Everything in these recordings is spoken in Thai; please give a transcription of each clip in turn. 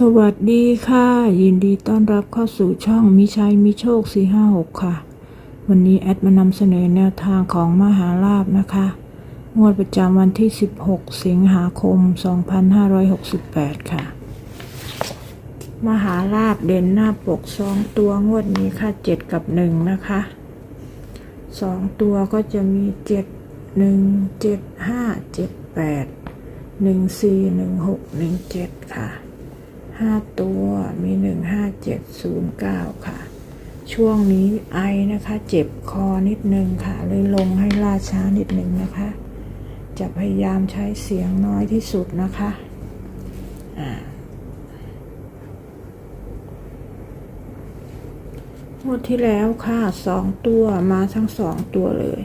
สวัสดีค่ะ ยินดีต้อนรับเข้าสู่ช่องมิชัยมิโชค 456 ค่ะ วันนี้แอดมานำเสนอแนวทางของมหาลาบนะคะ งวดประจำวันที่ 16 สิงหาคม 2568 ค่ะ มหาลาบเด่นหน้าปกสองตัวงวดนี้ค่ะ 7 กับ 1 นะคะสองตัวก็จะมี 7 1 7 5 7 8 1 4 1 6 1 7 ค่ะ ห้าตัวมีหนึ่งห้าเจ็ดศูนย์เก้าค่ะ ช่วงนี้ไอนะคะ เจ็บคอนิดนึงค่ะ เลยลงให้ล่าช้านิดนึงนะคะ จะพยายามใช้เสียงน้อยที่สุดนะคะอ่างวดที่แล้วค่ะสองตัวมาทั้งสองตัวเลย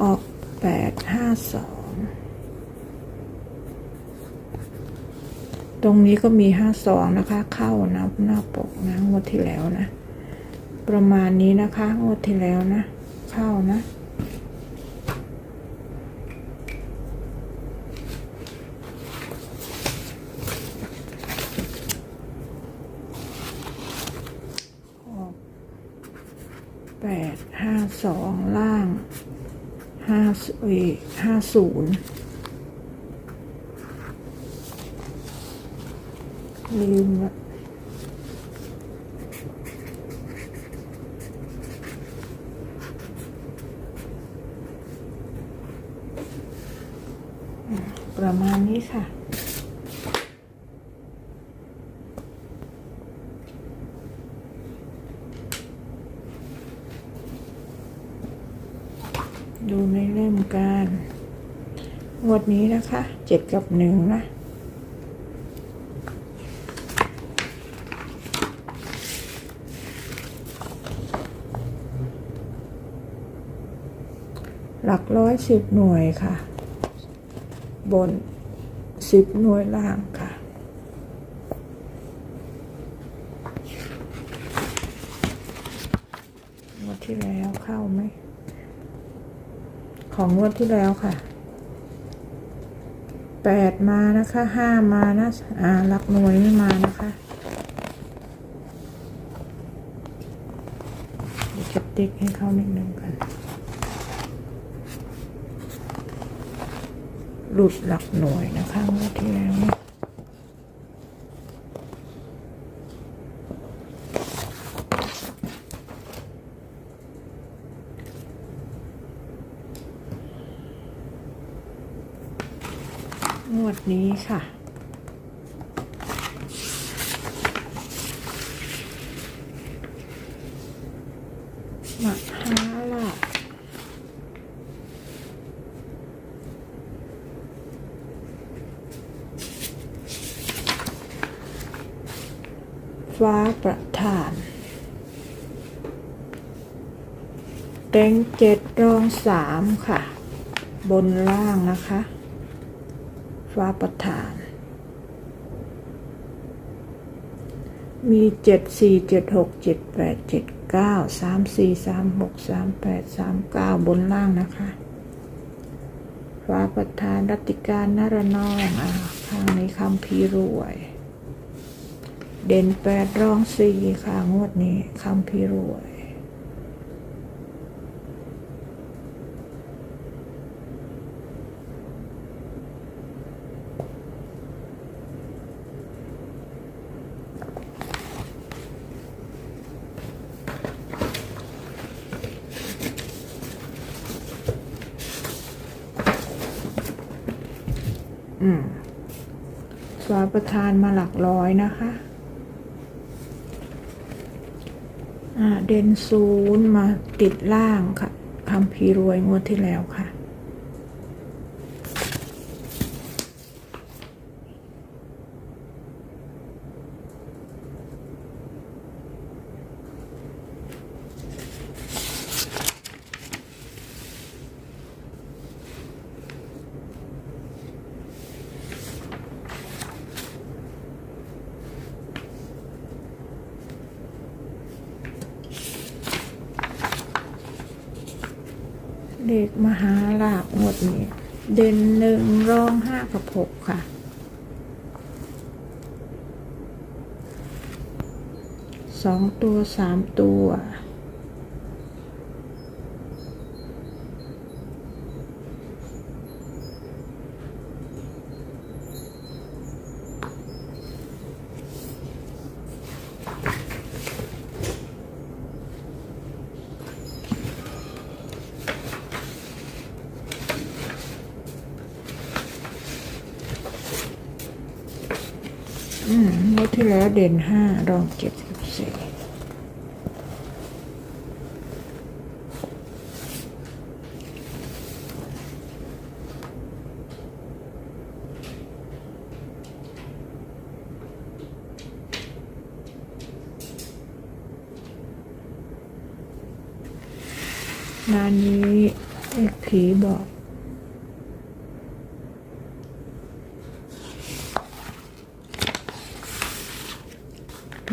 ออกแปดห้าสอง ตรงนี้ก็มีห้าสองนะคะ เข้านะหน้าปกนะงวดที่แล้วนะ ประมาณนี้นะคะงวดที่แล้วนะ เข้านะแปดห้าสองล่างห้าเอยห้าศูนย์ ลืมละประมาณนี้ค่ะดูในเล่มการงวดนี้นะคะเจ็ดกับหนึ่งนะ หลักร้อยสิบหน่วยค่ะ บนสิบหน่วยล่างค่ะ งวดที่แล้วเข้าไหม ของงวดที่แล้วค่ะแปดมานะคะห้ามานะอ่าหลักหน่วยไม่มานะคะจะติ๊กให้เข้านิดนึงกัน หลุดหลักหน่วยนะคะงวดที่แล้วเนี่ยงวดนี้ค่ะ มาหาล่ะ ฟ้าประทานเต็งเจ็ดรองสามค่ะ บนล่างนะคะ ฟ้าประทาน มีเจ็ดสี่เจ็ดหกเจ็ดแปดเจ็ดเก้าสามสี่สามหกสามแปดสามเก้าบนล่างนะคะ ฟ้าประทานรัติการนารนองอ่าข้างนี้คำพีร์รวย เด่นแปดรองสี่ค่ะงวดนี้คำพิรวยอืมสวาประทานมาหลักร้อยนะคะ อ่า เด่นศูนย์มาติดล่างค่ะคำพีร์รวยงวดที่แล้วค่ะ มหาลาบงวดนี้เด่นหนึ่งรองห้ากับหกค่ะ สองตัวสามตัว อืมงวดที่แล้วเด่นห้ารองเจ็ดสิบสี่งานนี้เอกผีบอก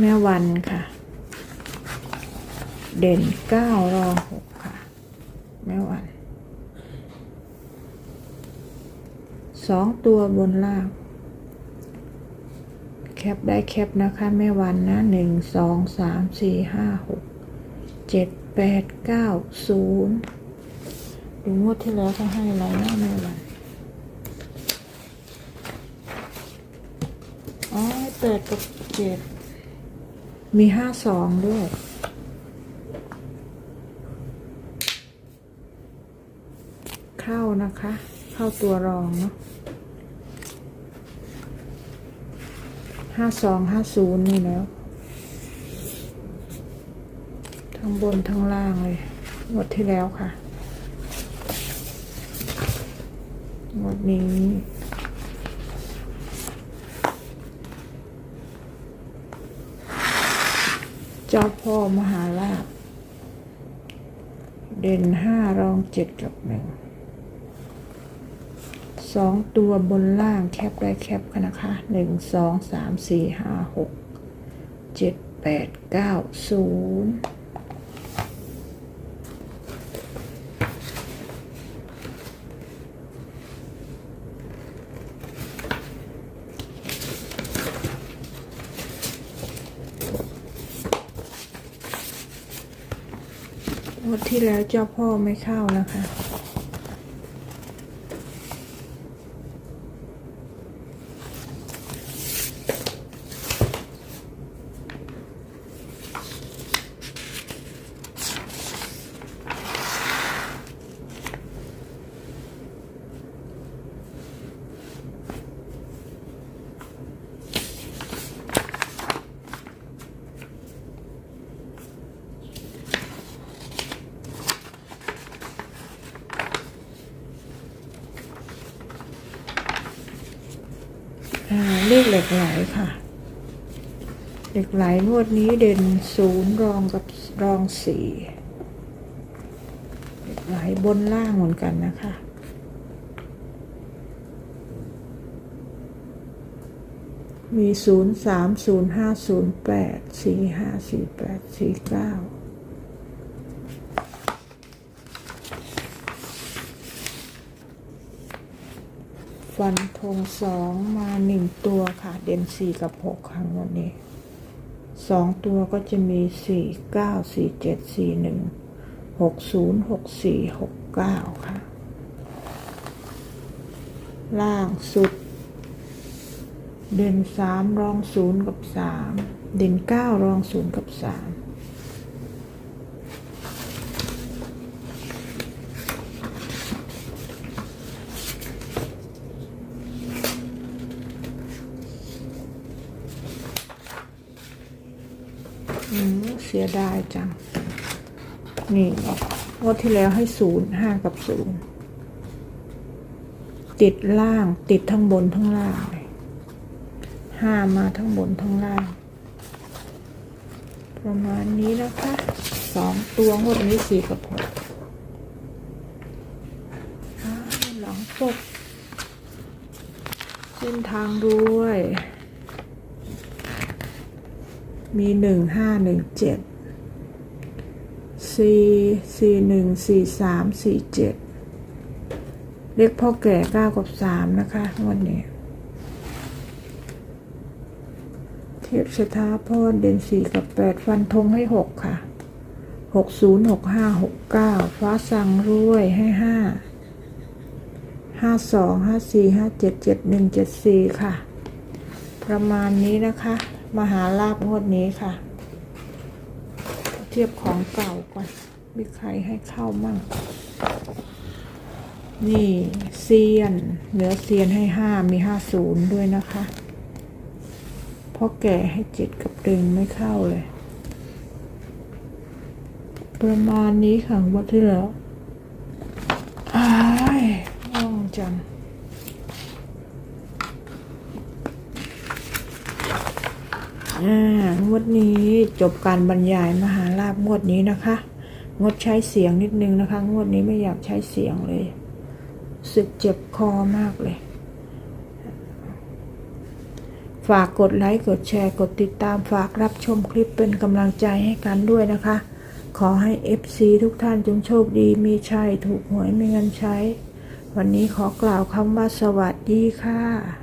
แม่วันค่ะ เด่นเก้ารองหกค่ะ แม่วันสองตัวบนล่างแคปได้แคปนะคะแม่วันนะหนึ่งสองสามสี่ห้าหกเจ็ดแปดเก้าศูนย์ดูงวดที่แล้วเขาให้อะไรนะแม่วันอ๋อแปดกับเจ็ด มีห้าสองด้วยเข้านะคะ เข้าตัวรองเนาะห้าสองห้าศูนย์นี่แล้ว ทั้งบนทั้งล่างเลยหมดที่แล้วค่ะหมดนี้ เจ้าพ่อมหาลาภเด่นห้ารองเจ็ดกับหนึ่งสองตัวบนล่างแคบได้แคบกันนะคะหนึ่งสองสามสี่ห้าหกเจ็ดแปดเก้าศูนย์ งวดที่แล้วเจ้าพ่อไม่เข้านะคะ กไหลค่ะ เหล็กไหลงวดนี้เด่นศูนย์รองกับรองสี่เหล็กไหลบนล่างเหมือนกันนะคะมีศูนย์สามศูนย์ห้าศูนย์แปดสี่ห้าสี่แปดสี่เก้า ฟันธงสองมาหนึ่งตัวค่ะ เด่นสี่กับหกครั้งวันนี้สองตัวก็จะมีสี่เก้าสี่เจ็ดสี่หนึ่งหกศูนย์หกสี่หกเก้าค่ะ ล่างสุด เด่นสามรองศูนย์กับสามเด่นเก้ารองศูนย์กับสามอืมเสียดายจัง นี่งวดที่แล้วให้ศูนย์ห้ากับศูนย์ติดล่างติดทั้งบนทั้งล่างห้ามาทั้งบนทั้งล่าง ประมาณนี้นะคะสองตัวงวดนี้สี่กับหกหลังปกเส้นทางด้วย มีหนึ่งห้าหนึ่งเจ็ดสี่สี่หนึ่งสี่สามสี่เจ็ดเลขพ่อแก่เก้ากับสามนะคะงวันนี้เทพชะทาพรเด่นสี่กับแปดฟันธงให้หกค่ะหกศูนย์หกห้าหกเก้าฟ้าสั่งรวยให้ห้าห้าสองห้าสี่ห้าเจ็ดเจ็ดหนึ่งเจ็ดสี่ค่ะ ประมาณนี้นะคะ มหาลาบงวดนี้ค่ะ เทียบของเก่าก่อน มีใครให้เข้ามั่ง นี่เซียน เหนือเซียนให้ห้ามีห้าศูนย์ด้วยนะคะเพราะแก่ให้เจ็ดกับดึงไม่เข้าเลย ประมาณนี้ค่ะวัดที่แล้วอ้ายง่วงจัง อ่างว ดนี้จบการบรรยายมหาลาบงวดนี้นะคะ งดใช้เสียงนิดนึงนะคะ งวดนี้ไม่อยากใช้เสียงเลยสึกเจ็บคอมากเลย ฝากกดไลค์ กดแชร์ กดติดตาม ฝากรับชมคลิปเป็นกำลังใจให้กันด้วยนะคะ ขอให้ FC ทุกท่านจงโชคดี มีชัย ถูกหวยมีเงินใช้ วันนี้ขอกล่าวคำว่าสวัสดีค่ะ